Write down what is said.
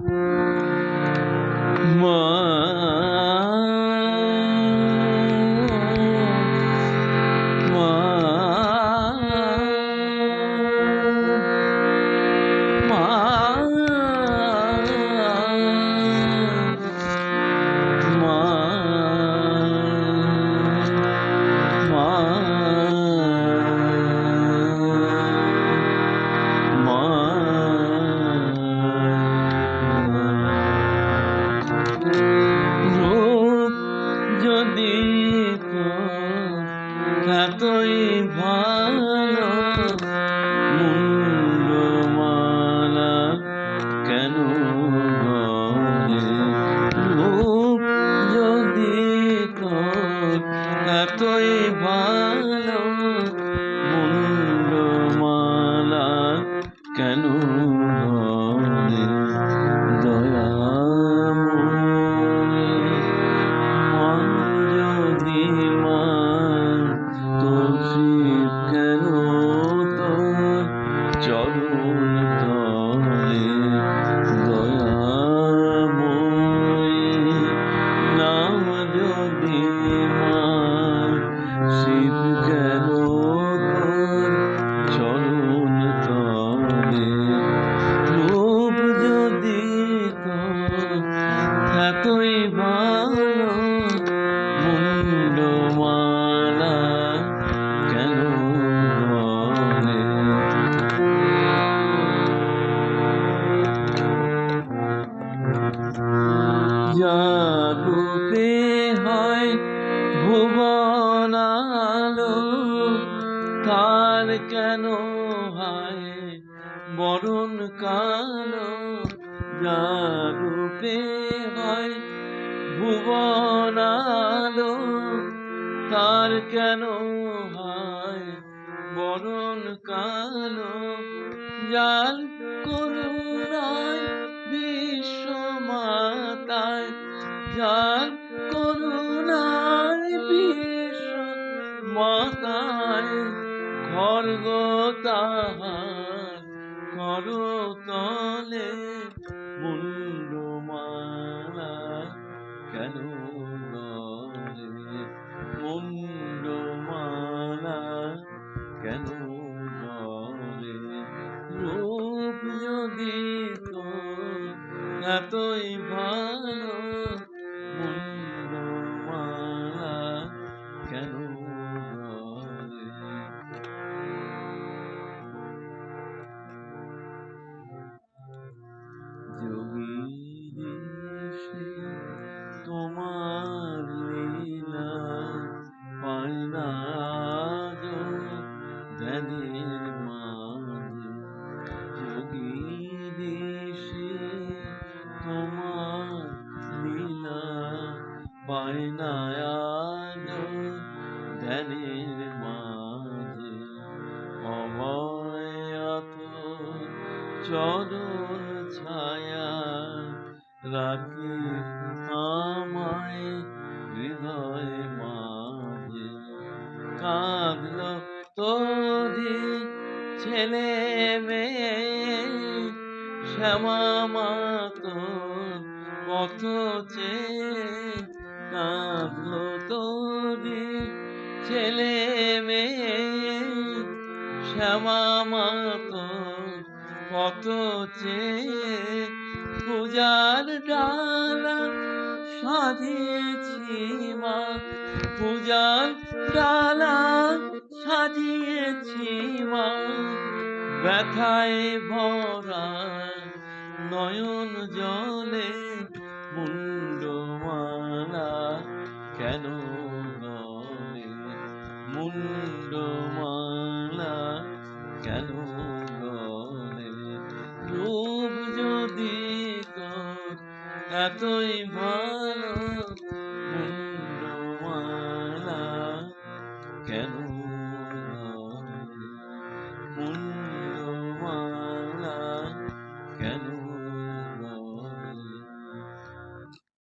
Mm. এতই ভালো চরণ জাগুপে হয় ভুবনালো তার কেন হয় বরণ কালো? জাগুপে হয় ভুবনালো তার কেন হয় বরণ কালো? জাল করুণায় খর্গ তাহার করতলে মুন্ডমালা কেন পায় না আজও ধ্যানের মাঝে অভয়াত চরণ ছায়া রাখি আমায় হৃদয় মাঝে কাঁদল তোরি ছেলে মেয়ে শ্যামা মা তোর পথ চেয়ে কাঁদল তোরি ছেলে মেয়ে, শ্যামা মা তোর কত চেয়ে পূজার ডালা সাজিয়েছি মা, পূজার ডালা সাজিয়েছি মা। ব্যথায় ভরা নয়ন জলে মুন্ডমালা মুন্ডমালা কেন রূপ যদি এতই ভালো